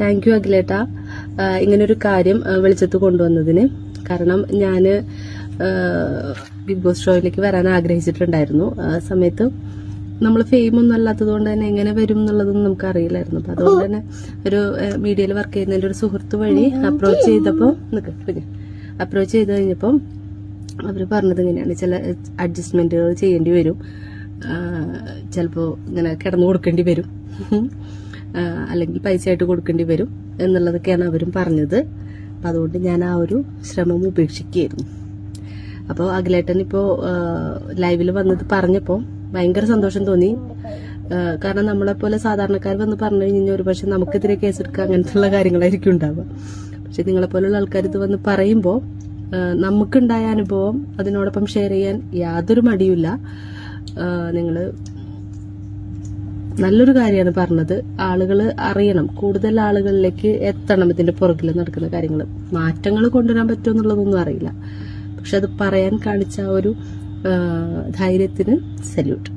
Thank you അഖിലേട്ട ഇങ്ങനൊരു കാര്യം വെളിച്ചത്ത് കൊണ്ടുവന്നതിന്. കാരണം ഞാൻ ബിഗ് ബോസ് ഷോയിലേക്ക് വരാൻ ആഗ്രഹിച്ചിട്ടുണ്ടായിരുന്നു. ആ സമയത്ത് നമ്മൾ ഫെയിം ഒന്നും അല്ലാത്തത് കൊണ്ട് തന്നെ എങ്ങനെ വരും എന്നുള്ളതൊന്നും നമുക്ക് അറിയില്ലായിരുന്നു അപ്പൊ അതുകൊണ്ട് തന്നെ ഒരു മീഡിയയിൽ വർക്ക് ചെയ്യുന്നതിന്റെ ഒരു സുഹൃത്ത് വഴി അപ്രോച്ച് ചെയ്തപ്പോൾ അപ്രോച്ച് ചെയ്ത് കഴിഞ്ഞപ്പം അവർ പറഞ്ഞത് ഇങ്ങനെയാണ്. ചില അഡ്ജസ്റ്റ്മെന്റുകൾ ചെയ്യേണ്ടി വരും. ചിലപ്പോൾ ഇങ്ങനെ കിടന്നു കൊടുക്കേണ്ടി വരും. അല്ലെങ്കിൽ പൈസ ആയിട്ട് കൊടുക്കേണ്ടി വരും എന്നുള്ളതൊക്കെയാണ് അവരും പറഞ്ഞത്. അപ്പം അതുകൊണ്ട് ഞാൻ ആ ഒരു ശ്രമം ഉപേക്ഷിക്കുകയായിരുന്നു. അപ്പോൾ അഖിലേട്ടൻ ഇപ്പോൾ ലൈവിൽ വന്നത് പറഞ്ഞപ്പോൾ ഭയങ്കര സന്തോഷം തോന്നി. കാരണം നമ്മളെപ്പോലെ സാധാരണക്കാർ വന്ന് പറഞ്ഞു കഴിഞ്ഞാൽ ഒരു പക്ഷെ നമുക്കെതിരെ കേസെടുക്കുക അങ്ങനത്തെ കാര്യങ്ങളായിരിക്കും ഉണ്ടാവുക. പക്ഷെ നിങ്ങളെപ്പോലുള്ള ആൾക്കാർ ഇത് വന്ന് പറയുമ്പോൾ നമുക്കുണ്ടായ അനുഭവം അതിനോടൊപ്പം ഷെയർ ചെയ്യാൻ യാതൊരു മടിയുമില്ല. നിങ്ങൾ നല്ലൊരു കാര്യമാണ് പറഞ്ഞത്. ആളുകൾ അറിയണം. കൂടുതൽ ആളുകളിലേക്ക് എത്തണം ഇതിന്റെ പുറകിൽ നടക്കുന്ന കാര്യങ്ങൾ മാറ്റങ്ങൾ കൊണ്ടുവരാൻ പറ്റുമോ എന്നുള്ളതൊന്നും അറിയില്ല. പക്ഷെ അത് പറയാൻ കാണിച്ച ഒരു ധൈര്യത്തിന് സല്യൂട്ട്.